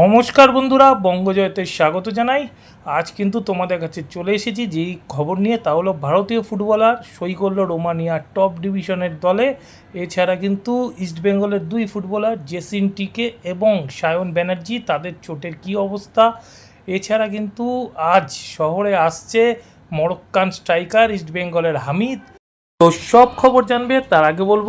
নমস্কার বন্ধুরা, বঙ্গজয়তে স্বাগত জানাই। আজ কিন্তু তোমাদের কাছে চলে এসেছি যেই খবর নিয়ে, তা হলো ভারতীয় ফুটবলার সই করল রোমানিয়ার টপ ডিভিশনের দলে। এছাড়া কিন্তু ইস্টবেঙ্গলের দুই ফুটবলার জেসিন টিকে এবং সায়ন ব্যানার্জি, তাদের চোটের কী অবস্থা? এছাড়া কিন্তু আজ শহরে আসছে মরক্কান স্ট্রাইকার ইস্টবেঙ্গলের হামিদ। তো সব খবর জানবে, তার আগে বলব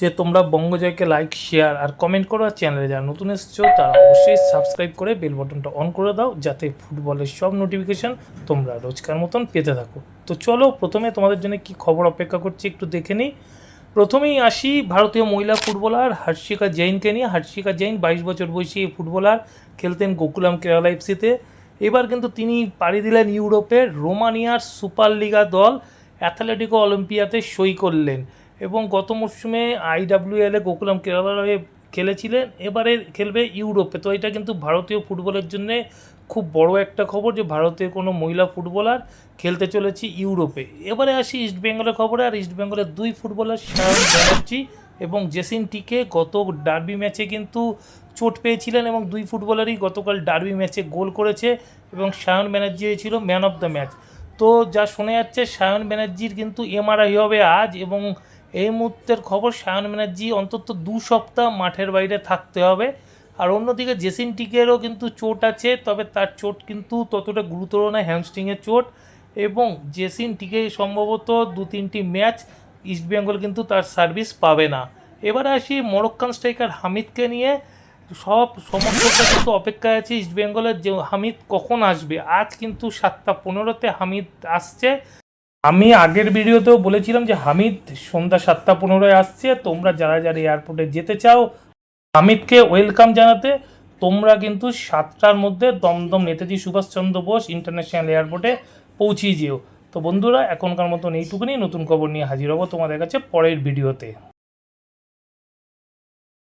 যে তোমরা বঙ্গজয়কে লাইক শেয়ার আর কমেন্ট করো আর চ্যানেলে যারা নতুন এসেছ, তারা অবশ্যই সাবস্ক্রাইব করে বেল বাটনটা অন করে দাও, যাতে ফুটবলের সব নোটিফিকেশন তোমরা রোজকার মতন পেতে থাকো। তো চলো প্রথমে তোমাদের জন্য কি খবর অপেক্ষা করছি একটু দেখে নিই। প্রথমেই আসি ভারতীয় মহিলা ফুটবলার হর্ষিকা জৈনকে নিয়ে। হর্ষিকা জৈন বাইশ বছর বয়সী ফুটবলার, খেলতেন গোকুলাম কেরালা এফসিতে। এবার কিন্তু তিনি পাড়ি দিলেন ইউরোপের রোমানিয়ার সুপার লিগা দল, অ্যাথলেটিকো অলিম্পিয়াতে সই করলেন। এবং গত মরশুমে আইডাব্লিউএলে গোকুলাম কেরালার হয়ে খেলেছিলেন। এবারে খেলবে ইউরোপে। তো এটা কিন্তু ভারতীয় ফুটবলের জন্য খুব বড় একটা খবর যে, ভারতের কোনো মহিলা ফুটবলার খেলতে চলেছে ইউরোপে। এবারে আসি ইস্টবেঙ্গলের খবরে। আর ইস্টবেঙ্গলের দুই ফুটবলার, সায়ন ব্যানার্জি এবং জেসিন টিকে, গত ডার্বি ম্যাচে কিন্তু চোট পেয়েছিলেন এবং দুই ফুটবলারই গতকাল ডার্বি ম্যাচে গোল করেছে এবং সায়ন ব্যানার্জি হয়েছিল ম্যান অফ দ্য ম্যাচ। তো যা শোনা যাচ্ছে, সায়ন ব্যানার্জির কিন্তু এমআরআই হবে আজ এবং এই মুহূর্তের খবর সায়ন ব্যানার্জি অন্তত দু সপ্তাহ মাঠের বাইরে থাকতে হবে। আর অন্যদিকে জেসিন টিকেরও কিন্তু চোট আছে, তবে তার চোট কিন্তু ততটা গুরুতর নয় হ্যামস্ট্রিংয়ের চোট। এবং জেসিন টিকে সম্ভবত দু তিনটি ম্যাচ ইস্টবেঙ্গল কিন্তু তার সার্ভিস পাবে না। এবারে আসি মরক্কান স্ট্রাইকার হামিদকে নিয়ে। সব সমর্থকরা কিন্তু অপেক্ষায় আছে ইস্টবেঙ্গলের যে হামিদ কখন আসবে? আজ কিন্তু সাতটা পনেরোতে হামিদ আসছে। আমি আগের ভিডিওতেও বলেছিলাম যে হামিদ সন্ধ্যা সাতটা পনেরোয় আসছে, তোমরা যারা যারা এয়ারপোর্টে যেতে চাও, হামিদকে ওয়েলকাম জানাতে, তোমরা কিন্তু সাতটার মধ্যে দমদম নেতাজি সুভাষচন্দ্র বোস ইন্টারন্যাশনাল এয়ারপোর্টে পৌঁছিয়ে যেও। তো বন্ধুরা, এখনকার মতন এইটুকুনি। নতুন খবর নিয়ে হাজির হব তোমাদের কাছে পরের ভিডিওতে।